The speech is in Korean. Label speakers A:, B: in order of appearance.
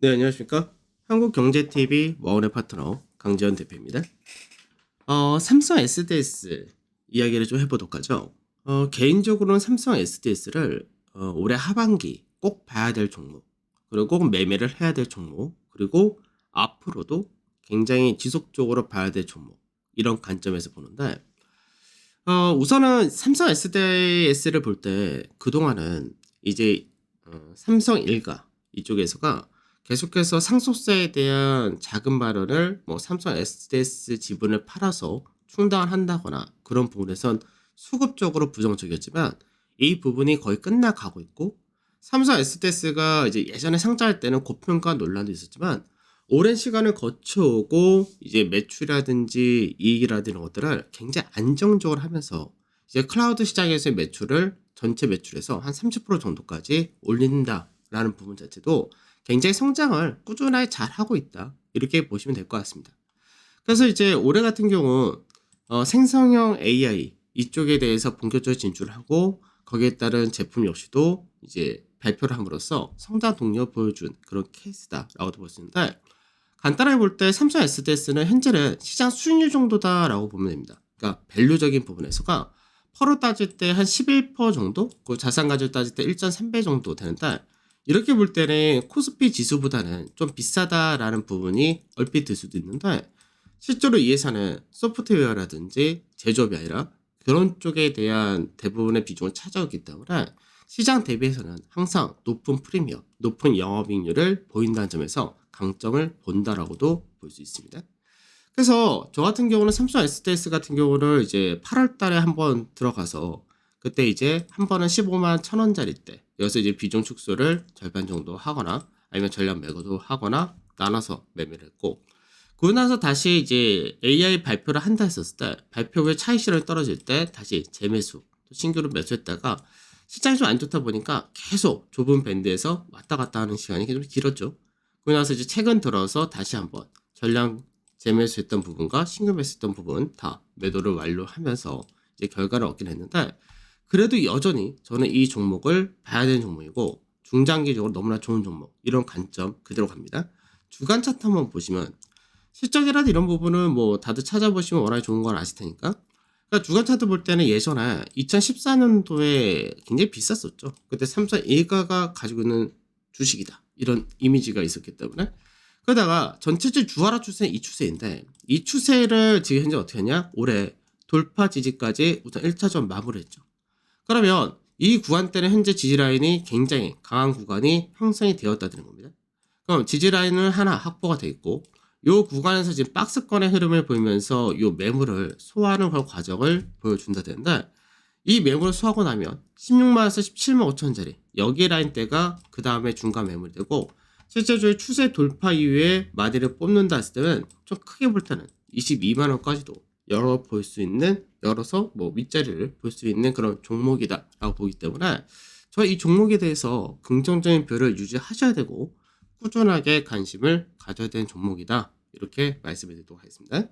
A: 네, 안녕하십니까. 한국경제TV 와운의 파트너 강지현 대표입니다. 어, 삼성 SDS 이야기를 좀 해보도록 하죠. 어, 개인적으로는 삼성 SDS를 어, 올해 하반기 꼭 봐야 될 종목, 그리고 꼭 매매를 해야 될 종목, 그리고 앞으로도 굉장히 지속적으로 봐야 될 종목, 이런 관점에서 보는데, 어, 우선은 삼성 SDS를 볼 때 그동안은 이제 어, 삼성 일가 이쪽에서가 계속해서 상속세에 대한 자금 발언을 뭐 삼성 SDS 지분을 팔아서 충당한다거나 그런 부분에선 수급적으로 부정적이었지만 이 부분이 거의 끝나가고 있고 삼성 SDS가 이제 예전에 상장할 때는 고평가 논란도 있었지만 오랜 시간을 거쳐오고 이제 매출이라든지 이익이라든지 이런 것들을 굉장히 안정적으로 하면서 이제 클라우드 시장에서의 매출을 전체 매출에서 한 30% 정도까지 올린다라는 부분 자체도 굉장히 성장을 꾸준하게 잘 하고 있다. 이렇게 보시면 될 것 같습니다. 그래서 이제 올해 같은 경우 어, 생성형 AI 이쪽에 대해서 본격적으로 진출을 하고 거기에 따른 제품 역시도 이제 발표를 함으로써 성장 동력을 보여준 그런 케이스다라고도 볼 수 있는데 간단하게 볼 때 삼성 SDS는 현재는 시장 수익률 정도다라고 보면 됩니다. 그러니까 밸류적인 부분에서가 퍼로 따질 때 한 11% 정도, 그 자산 가치로 따질 때 1.3배 정도 되는데 이렇게 볼 때는 코스피 지수보다는 좀 비싸다라는 부분이 얼핏 들 수도 있는데 실제로 이 회사는 소프트웨어라든지 제조업이 아니라 그런 쪽에 대한 대부분의 비중을 차지하기 때문에 시장 대비해서는 항상 높은 프리미엄, 높은 영업이익률을 보인다는 점에서 강점을 본다라고도 볼 수 있습니다. 그래서 저 같은 경우는 삼성 SDS 같은 경우를 이제 8월 달에 한번 들어가서 그때 이제 한 번은 15만 천 원짜리 때 여기서 이제 비중 축소를 절반 정도 하거나 아니면 전량 매도도 하거나 나눠서 매매를 했고 그러고 나서 다시 이제 AI 발표를 한다 했었을 때 발표 후에 차익 실현이 떨어질 때 다시 재매수 또 신규로 매수했다가 시장이 좀 안 좋다 보니까 계속 좁은 밴드에서 왔다 갔다 하는 시간이 좀 길었죠. 그러고 나서 이제 최근 들어서 다시 한번 전량 재매수했던 부분과 신규 매수했던 부분 다 매도를 완료하면서 이제 결과를 얻긴 했는데 그래도 여전히 저는 이 종목을 봐야 되는 종목이고 중장기적으로 너무나 좋은 종목 이런 관점 그대로 갑니다. 주간 차트 한번 보시면 실적이라든 이런 부분은 뭐 다들 찾아보시면 워낙에 좋은 걸 아실 테니까 그러니까 주간 차트 볼 때는 예전에 2014년도에 굉장히 비쌌었죠. 그때 삼성 일가가 가지고 있는 주식이다 이런 이미지가 있었기 때문에 그러다가 전체적 주하락 추세는 이 추세인데 이 추세를 지금 현재 어떻게 하냐 올해 돌파 지지까지 우선 1차전 마무리했죠. 그러면 이 구간 때는 현재 지지 라인이 굉장히 강한 구간이 형성이 되었다는 겁니다. 그럼 지지 라인은 하나 확보가 돼 있고 이 구간에서 지금 박스권의 흐름을 보이면서 이 매물을 소화하는 과정을 보여준다 되는데 이 매물을 소화하고 나면 16만에서 17만 5천짜리 여기 라인대가 그 다음에 중간 매물이 되고 실제적으로 추세 돌파 이후에 마디를 뽑는다 했을 때는 좀 크게 볼 때는 22만 원까지도 열어 볼 수 있는 열어서 뭐 윗자리를 볼 수 있는 그런 종목이다라고 보기 때문에 저이 종목에 대해서 긍정적인 표를 유지하셔야 되고 꾸준하게 관심을 가져야 되는 종목이다 이렇게 말씀을 드리도록 하겠습니다.